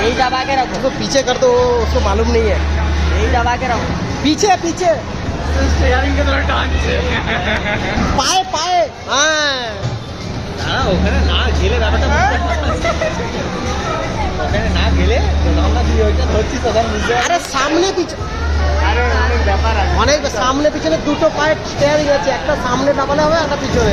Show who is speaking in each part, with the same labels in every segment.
Speaker 1: यही दबा के रखो
Speaker 2: उसको पीछे कर दो उसको मालूम नहीं है
Speaker 1: यही दबा के रखो
Speaker 2: पीछे पीछे
Speaker 3: স্টিয়ারিং কে ধরে টানছে
Speaker 2: পায়ে পায়ে হ্যাঁ
Speaker 3: দাঁড়া ওখানে না গেলে ব্যাপারটা বুঝতে পারছিস। ওখানে না গেলে আমরা তুই ওইটা ধরছিস তখন বুঝতে পারছিস।
Speaker 2: আরে সামনে পিছনে
Speaker 3: আরে অনেক ব্যাপার আছে
Speaker 2: অনেক সামনে পিছনে দুটো পায়ের স্টেয়ারিং আছে একটা সামনে দাবালে হবে একটা পিছনে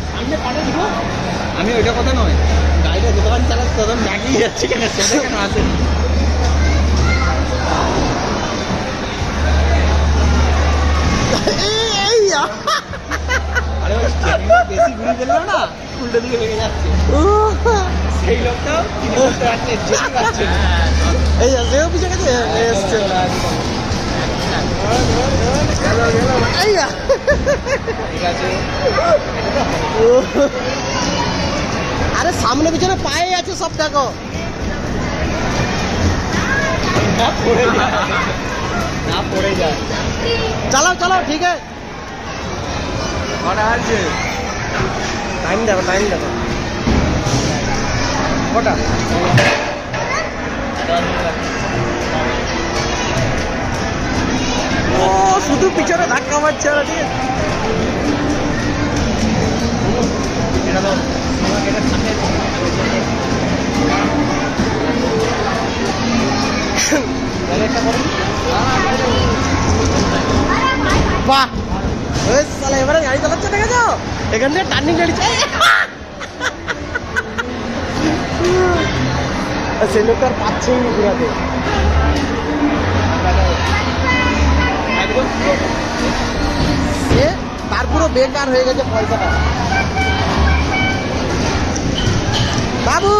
Speaker 3: আমি ওইটা কথা নয়। গাড়িটা যতক্ষণ চালাচ্ছি তখন ব্যাগেই যাচ্ছে কেন? সেটা কেন
Speaker 2: এইয়া
Speaker 3: আরে বেশি ঘুরে দিল না উল্টো দিকে লেগে যাচ্ছে। সেই লোকটাও না
Speaker 2: এই সেও পিছে গেছে আরে সামনে পিছনে পায়ে আছে সব দেখো। চালাও চালাও ঠিক আছে। টাইম দেখো টাইম দেখো। কটা ও শুধু পিছনে ধাক্কা মারছে ওরা ঠিক আছে এবারে এখান থেকে টার্নিং গাড়ি সে লোকটা পাচ্ছেই সে তার পুরো বেকার হয়ে গেছে পয়সাটা। বাবু!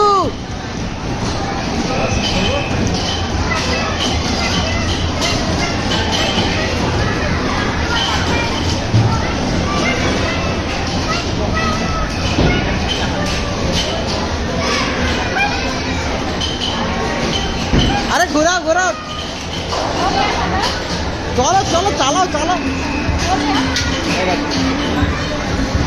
Speaker 2: 咋了咋了咋了咋了。